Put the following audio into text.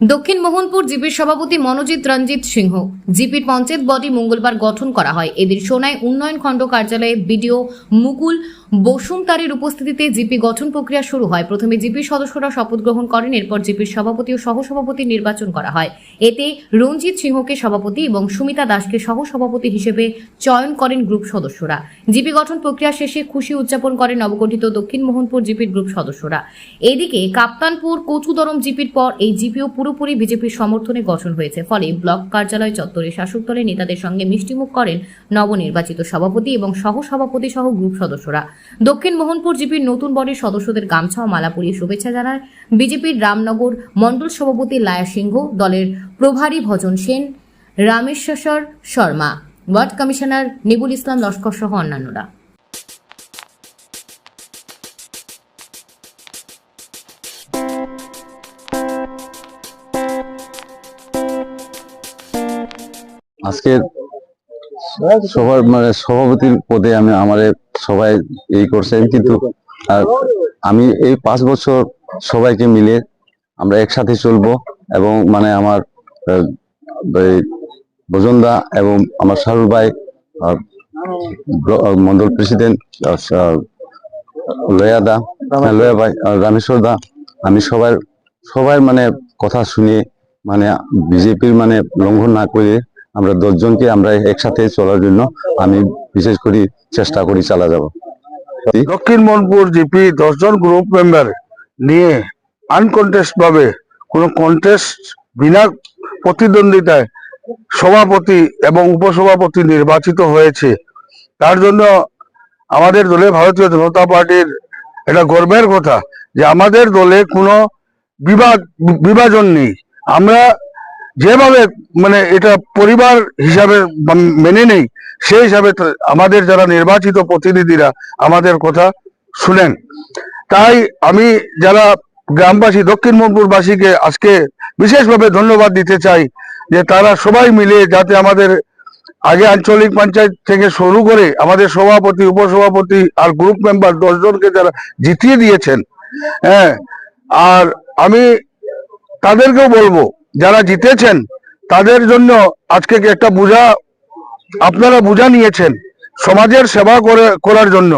দক্ষিণ মোহনপুর জিপির সভাপতি মনোজিৎ রঞ্জিত সিংহ। জিপির পঞ্চায়েত বডি মঙ্গলবার গঠন করা হয়। এদিন সোনায় উন্নয়ন খণ্ড কার্যালয়ে বিডিও মুকুল বসুমতারের উপস্থিতিতে জিপি গঠন প্রক্রিয়া শুরু হয়। প্রথমে জিপির সদস্যরা শপথ গ্রহণ করেন, এরপর জিপির সভাপতি ও সহসভাপতি নির্বাচন করা হয়। এতে রঞ্জিত সিংহকে সভাপতি এবং সুমিতা দাসকে সহসভাপতি হিসেবে চয়ন করেন গ্রুপ সদস্যরা। জিপি গঠন প্রক্রিয়া শেষে খুশি উদযাপন করেন নবগঠিত দক্ষিণ মোহনপুর জিপির গ্রুপ সদস্যরা। এদিকে কাপ্তানপুর কচুদরম জিপির পর এই জিপিও পুরোপুরি বিজেপির সমর্থনে গঠন হয়েছে। ফলে ব্লক কার্যালয় চত্বরে শাসক দলের নেতাদের সঙ্গে মিষ্টিমুখ করেন নবনির্বাচিত সভাপতি এবং সহসভাপতি সহ গ্রুপ সদস্যরা। দক্ষিণ মোহনপুর জিপির নতুন বডির সদস্যদের গামছা ও মালা পরিয়ে শুভেচ্ছা জানান বিজেপির রামনগর মণ্ডল সভাপতি লায়া সিংহ, দলের প্রভারী ভজন সেন, রামেশ্বর শর্মা, ওয়ার্ড কমিশনার নিবুল ইসলাম লস্কর সহ অন্যান্যরা। আজকের সবার মানে সভাপতির পদে আমি আমার সবাই এই করছেন কিন্তু আর আমি এই পাঁচ বছর সবাইকে মিলে আমরা একসাথে চলবো এবং মানে আমার ভোজনদা এবং আমার শাহরুখ ভাই মন্ডল প্রেসিডেন্ট লয়া দা হ্যাঁ, লয়া ভাই রামেশ্বর দা আমি সবার সবার মানে কথা শুনে মানে বিজেপির মানে লঙ্ঘন না করে আমরা দশজনকে আমরা একসাথে চলার জন্য আমি বিশেষ করে চেষ্টা করি চালা যাব। দক্ষিণ মনপুর জিপি দশজন গ্রুপ মেম্বার নিয়ে আনকন্টেস্ট ভাবে কোনো কন্টেস্ট বিনা প্রতিদ্বন্দ্বিতায় সভাপতি এবং উপসভাপতি নির্বাচিত হয়েছে। তার জন্য আমাদের দলে ভারতীয় জনতা পার্টির এটা গর্বের কথা যে আমাদের দলে কোনো বিবাদ বিভাজন নেই। আমরা যেভাবে মানে এটা পরিবার হিসাবে মান- নেই, সেই হিসাবে আমাদের যারা নির্বাচিত প্রতিনিধিরা আমাদের কথা শুনেন। তাই আমি যারা গ্রামবাসী, দক্ষিণ মনপুরবাসীকে আজকে বিশেষভাবে ধন্যবাদ দিতে চাই যে তারা সবাই মিলে যাতে আমাদের আগে আঞ্চলিক পঞ্চায়েত থেকে শুরু করে আমাদের সভাপতি, উপসভাপতি আর গ্রুপ মেম্বার দশজনকে যারা জিতিয়ে দিয়েছেন হ্যাঁ আর আমি তাদেরকেও বলব যারা জিতেছেন, তাদের জন্য আজকে একটা বোঝা, আপনারা বোঝা নিয়েছেন সমাজের সেবা করে, করার জন্য।